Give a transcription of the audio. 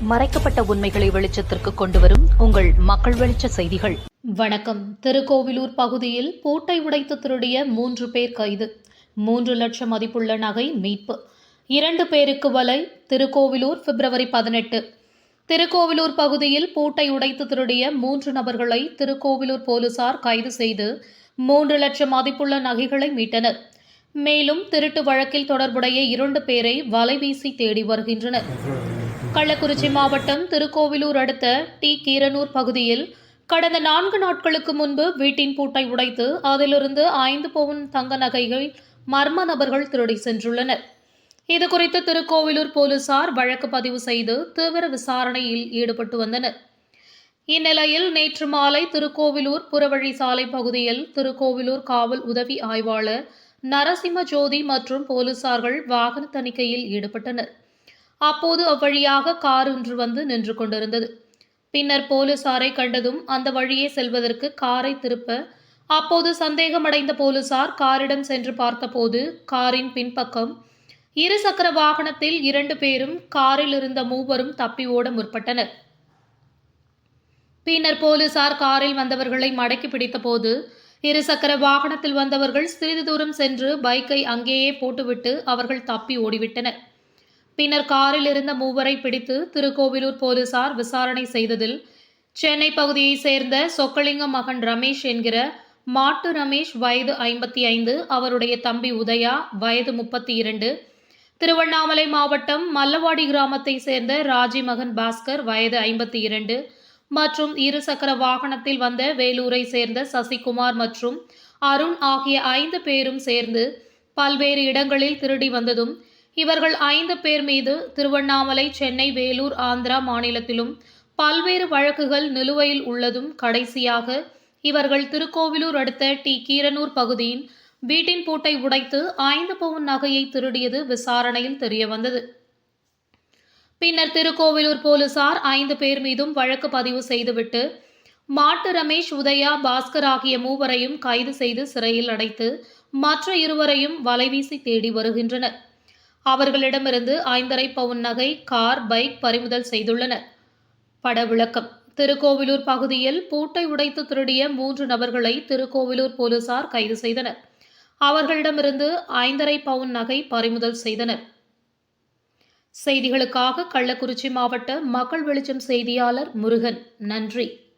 மறைக்கப்பட்ட உண்மைகளை வெளிச்சத்திற்கு கொண்டுவரும் உங்கள் மக்கள் வெளிச்ச செய்திகள். வணக்கம். திருக்கோவிலூர் பகுதியில் பூட்டை உடைத்து திருடிய மூன்று பேர் கைது. மூன்று லட்சம் மதிப்புள்ள நகை மீட்பு. இரண்டு பேருக்கு வலை திருக்கோவிலூர் பிப்ரவரி பதினெட்டு. திருக்கோவிலூர் பகுதியில் பூட்டை உடைத்து திருடிய மூன்று நபர்களை திருக்கோவிலூர் போலீசார் கைது செய்து மூன்று லட்சம் மதிப்புள்ள நகைகளை மீட்டனர். மேலும் திருட்டு வழக்கில் தொடர்புடைய இரண்டு பேரை வலைவீசி தேடி வருகின்றனர். கள்ளக்குறிச்சி மாவட்டம் திருக்கோவிலூர் அடுத்த டி. கீரனூர் பகுதியில் கடந்த நான்கு நாட்களுக்கு முன்பு வீட்டின் பூட்டை உடைத்து அதிலிருந்து ஐந்து பவுன் தங்க நகைகள் மர்ம நபர்கள் திருடி சென்றுள்ளனர். இதுகுறித்து திருக்கோவிலூர் போலீசார் வழக்கு பதிவு செய்து தீவிர விசாரணையில் ஈடுபட்டு வந்தனர். இந்நிலையில் நேற்று மாலை திருக்கோவிலூர் புறவழி சாலை பகுதியில் திருக்கோவிலூர் காவல் உதவி ஆய்வாளர் நரசிம்ம ஜோதி மற்றும் போலீசார்கள் வாகன தணிக்கையில் ஈடுபட்டனர். அப்போது அவ்வழியாக கார் ஒன்று வந்து நின்று கொண்டிருந்தது. பின்னர் போலீசாரை கண்டதும் அந்த வழியே செல்வதற்கு காரை திருப்ப அப்போது சந்தேகமடைந்த போலீசார் காரிடம் சென்று பார்த்தபோது காரின் பின்பக்கம் இருசக்கர வாகனத்தில் இரண்டு பேரும் காரில் இருந்த மூவரும் தப்பி ஓட முற்பட்டனர். பின்னர் போலீசார் காரில் வந்தவர்களை மடக்கி பிடித்தபோது இருசக்கர வாகனத்தில் வந்தவர்கள் சிறிது தூரம் சென்று பைக்கை அங்கேயே போட்டுவிட்டு அவர்கள் தப்பி ஓடிவிட்டனர். பின்னர் காரில் இருந்த மூவரை பிடித்து திருக்கோவிலூர் போலீசார் விசாரணை செய்ததில் சென்னை பகுதியைச் சேர்ந்த சொக்கலிங்கம் மகன் ரமேஷ் என்கிற மாட்டு ரமேஷ் வயது ஐம்பத்தி ஐந்து அவருடைய தம்பி உதயா வயது முப்பத்தி இரண்டு திருவண்ணாமலை மாவட்டம் மல்லவாடி கிராமத்தை சேர்ந்த ராஜி மகன் பாஸ்கர் வயது ஐம்பத்தி இரண்டு மற்றும் இருசக்கர வாகனத்தில் வந்த வேலூரை சேர்ந்த சசிகுமார் மற்றும் அருண் ஆகிய ஐந்து பேரும் சேர்ந்து பல்வேறு இடங்களில் திருடி வந்ததும் இவர்கள் ஐந்து பேர் மீது திருவண்ணாமலை சென்னை வேலூர் ஆந்திரா மாநிலத்திலும் பல்வேறு வழக்குகள் நிலுவையில் உள்ளதும் கடைசியாக இவர்கள் திருக்கோவிலூர் அடுத்த டி. கீரனூர் பகுதியின் வீட்டின் பூட்டை உடைத்து ஐந்து பவுன் நகையை திருடியது விசாரணையில் தெரியவந்தது. பின்னர் திருக்கோவிலூர் போலீசார் ஐந்து பேர் மீதும் வழக்கு பதிவு செய்துவிட்டு மாட்டு ரமேஷ் உதயா பாஸ்கர் ஆகிய மூவரையும் கைது செய்து சிறையில் அடைத்து மற்ற இருவரையும் வலைவீசி தேடி வருகின்றனர். அவர்களிடமிருந்து ஐந்தரை பவுன் நகை கார் பைக் பறிமுதல் செய்துள்ளனர் பட விளக்கம் திருக்கோவிலூர் பகுதியில் பூட்டை உடைத்து திருடிய மூன்று நபர்களை திருக்கோவிலூர் போலீசார் கைது செய்தனர். அவர்களிடமிருந்து ஐந்தரை பவுன் நகை பறிமுதல் செய்தனர். செய்திகளுக்காக கள்ளக்குறிச்சி மாவட்ட மக்கள் வெளிச்சம் செய்தியாளர் முருகன். நன்றி.